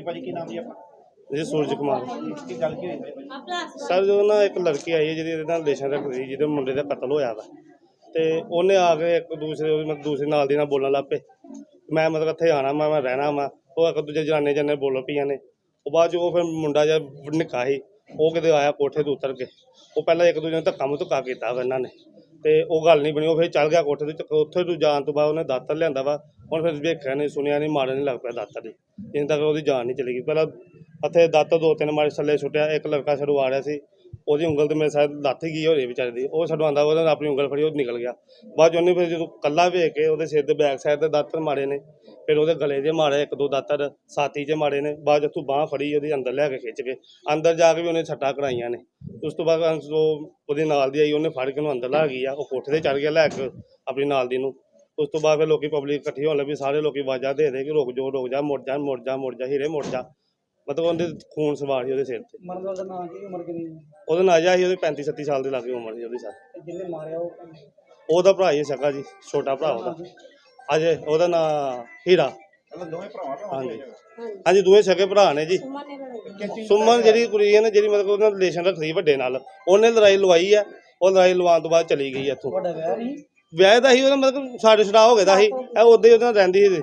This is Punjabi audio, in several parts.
ਜੀ ਭਾਜੀ ਕੀ ਨਾਮ ਜੀ ਆਪਣਾ? ਜੀ ਸੂਰਜ ਕੁਮਾਰ। ਕੀ ਗੱਲ ਕੀ ਹੋਈ ਭਾਜੀ? ਸਰ ਜਦੋਂ ਨਾ ਇੱਕ ਲੜਕੀ ਆਈ ਹੈ ਜਿਹਦੀ ਇਹਦੇ ਨਾਲ ਰਿਲੇਸ਼ਨ ਰੱਖਦੀ ਸੀ ਜਿਹਦੇ ਮੁੰਡੇ ਦਾ ਕਤਲ ਹੋਇਆ ਵਾ। ਤੇ ਉਹਨੇ ਆ ਕੇ ਇੱਕ ਦੂਸਰੇ ਉਹਦੀ ਮਤਲਬ ਦੂਸਰੇ ਨਾਲ ਦੀ ਨਾਲ ਬੋਲਣ ਲੱਗ ਪਏ। ਮੈਂ ਮਤਲਬ ਇੱਥੇ ਆਣਾ ਮੈਂ ਮੈਂ ਰਹਿਣਾ ਵਾ। ਉਹ ਇੱਕ ਦੂਜੇ ਜਨਾਨੇ ਜਨੇ ਬੋਲ ਪਈਆਂ ਨੇ। ਉਹ ਬਾਅਦ 'ਚ ਉਹ ਫਿਰ ਮੁੰਡਾ ਜਿਹਾ ਨਿੱਕਾ ਸੀ ਉਹ ਕਿਤੇ ਆਇਆ ਕੋਠੇ ਤੋਂ ਉਤਰ ਕੇ। ਉਹ ਪਹਿਲਾਂ ਇੱਕ ਦੂਜੇ ਨੂੰ ਧੱਕਾ ਮੁੱਕਾ ਕੀਤਾ ਵਾ ਇਹਨਾਂ ਨੇ। ਤੇ ਉਹ ਗੱਲ ਨਹੀਂ ਬਣੀ, ਉਹ ਫਿਰ ਚੱਲ ਗਿਆ ਕੋਠੇ ਤੇ ਤੇ ਉੱਥੇ ਤੋਂ ਜਾਣ ਤੋਂ ਬਾਅਦ ਉਹਨੇ ਦਾਤਰ ਲਿਆਂਦਾ ਵਾ, ਹੁਣ ਫਿਰ ਵੇਖਿਆ ਨਹੀਂ, ਸੁਣਿਆ ਨਹੀਂ ਮਾਰਨ ਨਹੀਂ ਲੱਗ ਪਿਆ ਦਾਤਰ ਦੀ ਜਿੰਨ ਤੱਕ ਉਹਦੀ ਜਾਨ ਨਹੀਂ ਚਲੀ ਗਈ। ਪਹਿਲਾਂ ਇੱਥੇ ਦਾਤਰ ਦੋ ਤਿੰਨ ਮਾਰੇ ਥੱਲੇ ਸੁੱਟਿਆ, ਇੱਕ ਲੜਕਾ ਛਡੂ ਰਿਹਾ ਸੀ। ਉਹਦੀ ਉਂਗਲ ਤੇ ਮੇਰੇ ਸ਼ਾਇਦ ਲੱਥ ਗਈ ਹੋ ਰਹੀ ਵਿਚਾਰੇ ਦੀ। ਉਹ ਛਡਵਾਉਂਦਾ ਉਹਨੇ ਆਪਣੀ ਉਂਗਲ ਫੜੀ, ਉਹ ਨਿਕਲ ਗਿਆ। ਬਾਅਦ 'ਚ ਉਹਨੇ ਫਿਰ ਜਦੋਂ ਕੱਲਾ ਵੇਖ ਕੇ ਉਹਦੇ ਸਿਰ ਦੇ ਬੈਕ ਸਾਈਡ ਤੇ ਦਾਤਰ ਮਾਰੇ ਨੇ, ਫਿਰ ਉਹਦੇ ਗਲੇ 'ਚ ਮਾਰੇ, ਇੱਕ ਦੋ ਦਾਤਰ ਸਾਥੀ 'ਚ ਮਾਰੇ ਨੇ, ਬਾਅਦ 'ਚ ਉੱਥੋਂ ਬਾਹ ਫੜੀ ਉਹਦੀ ਅੰਦਰ ਲੈ ਕੇ ਖਿੱਚ ਕੇ। ਅੰਦਰ ਜਾ ਕੇ ਵੀ ਉਹਨੇ ਛੱਟਾਂ ਕਰਾਈਆਂ ਨੇ। ਉਸ ਤੋਂ ਬਾਅਦ ਅੰਸ- ਉਹ ਉਹਦੇ ਨਾਲ ਦੀ ਆਈ, ਉਹਨੇ ਫੜ ਕੇ ਉਹਨੂੰ ਅੰਦਰ ਲਾ ਗਈ ਆ, ਉਹ ਕੋਠੇ ਤੇ ਚੜ ਗਿਆ ਲੈ ਕੇ ਆਪਣੀ ਨਾਲ ਦੀ ਨੂੰ। ਉਸ ਤੋਂ ਬਾਅਦ ਫਿਰ ਲੋਕੀ ਪਬਲਿਕ ਇਕੱਠੀ ਹੋਣ ਲੱਗੀ, ਸਾਰੇ ਲੋਕੀ ਆਵਾਜ਼ਾਂ ਦੇ ਦੇ ਕਿ ਰੁਕ ਜਾ ਰੁਕ ਜਾ, ਮੁੜ ਜਾ ਮੁੜ ਜਾ ਮੁੜ ਜਾ, ਹੀਰੇ ਮੁੜ ਜਾ। ਮਤਲਬ ਉਹਦੇ ਖੂਨ ਸਵਾਰ ਸੀ ਉਹਦੇ ਸਿਰ ਤੇ। ਮਰਨ ਵਾਲਾ ਦਾ ਨਾਂ ਕੀ ਉਮਰ ਕਿੰਨੀ ਹੈ? ਉਹਦਾ ਨਾਜਾ ਸੀ ਉਹਦੇ 35 37 ਸਾਲ ਦੇ ਲਾਗੇ ਉਮਰ ਸੀ ਉਹਦੀ ਸਰ ਤੇ ਜਿਹਨੇ ਮਾਰਿਆ ਉਹ ਕੌਣ? ਉਹਦਾ ਭਰਾ ਹੀ ਸਕਾ ਜੀ ਛੋਟਾ ਭਰਾ ਉਹਦਾ। ਅਜੇ ਉਹਦਾ ਨਾਂ ਹੀਰਾ। ਮਤਲਬ ਦੋਵੇਂ ਭਰਾਵਾਂ ਦਾ ਹਾਂਜੀ। ਹਾਂਜੀ ਦੋਵੇਂ ਸਕੇ ਭਰਾ ਨੇ ਜੀ। ਸੁਮਨ ਜਿਹੜੀ ਕੁੜੀ ਹੈ ਨਾ ਜਿਹੜੀ ਮਤਲਬ ਉਹਨਾਂ ਰਿਲੇਸ਼ਨ ਰੱਖਦੀ ਵੱਡੇ ਨਾਲ। ਉਹਨੇ ਲੜਾਈ ਲਵਾਈ ਆ ਉਹ ਲੜਾਈ ਲਵਾਉਣ ਤੋਂ ਬਾਅਦ ਚਲੀ ਗਈ ਇੱਥੋਂ। ਤੁਹਾਡਾ ਵਿਆਹ ਨਹੀਂ? ਵਿਆਹ ਦਾ ਸੀ ਉਹਦਾ ਮਤਲਬ ਸਾਡੇ ਛੜਾ ਹੋ ਗਿਆ ਦਾ ਸੀ ਇਹ ਉਦੋਂ ਹੀ ਉਹਦੇ ਨਾਲ ਰਹਿੰਦੀ ਸੀ।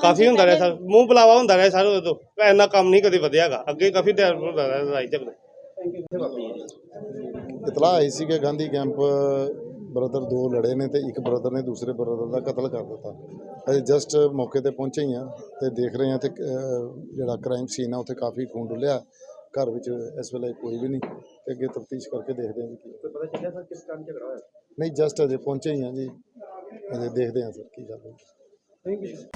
ਕਾਫੀ ਹੁੰਦਾ ਰਿਹਾ ਸਰ ਮੂੰਹ ਬੁਲਾਵਾ ਹੁੰਦਾ ਰਿਹਾ ਸਰ ਉਦੋਂ ਇੰਨਾ ਕੰਮ ਨਹੀਂ ਕਦੇ ਵਧਿਆਗਾ ਅੱਗੇ ਕਾਫੀ ਟਾਈਮ ਹੁੰਦਾ ਰਿਹਾ ਲੜਾਈ ਝਗੜੇ ਥੈਂਕ ਯੂ ਇਤਲਾਹ ਆਈ ਸੀ ਕਿ ਗਾਂਧੀ ਕੈਂਪ ਬ੍ਰਦਰ ਦੋ ਲੜੇ ਨੇ ਤੇ ਇੱਕ ਬ੍ਰਦਰ ਨੇ ਦੂਸਰੇ ਬ੍ਰਦਰ ਦਾ ਕਤਲ ਕਰ ਦਿੱਤਾ। ਅਸੀਂ ਜਸਟ ਮੌਕੇ ਤੇ ਪਹੁੰਚੇ ਹੀ ਆ ਤੇ ਦੇਖ ਰਹੇ ਹਾਂ ਤੇ ਜਿਹੜਾ ਕ੍ਰਾਈਮ ਸੀਨ ਆ ਉੱਥੇ ਕਾਫੀ ਖੂਨ ਡੁੱਲਿਆ। ਘਰ ਵਿੱਚ ਇਸ ਵੇਲੇ ਕੋਈ ਵੀ ਨਹੀਂ ਤੇ ਅੱਗੇ ਤਫਤੀਸ਼ ਕਰਕੇ ਦੇਖਦੇ ਹਾਂ ਕੀ ਪਤਾ ਚੱਲਿਆ ਸਰ ਕਿਸ ਕਾਰਨ ਝਗੜਾ ਹੋਇਆ? ਨਹੀਂ ਜਸਟ ਅਜੇ ਪਹੁੰਚੇ ਹੀ ਆ ਜੀ। ਅਜੇ ਦੇਖਦੇ ਹਾਂ ਸਰ ਕੀ ਗੱਲ ਹੈ Bem, beijo.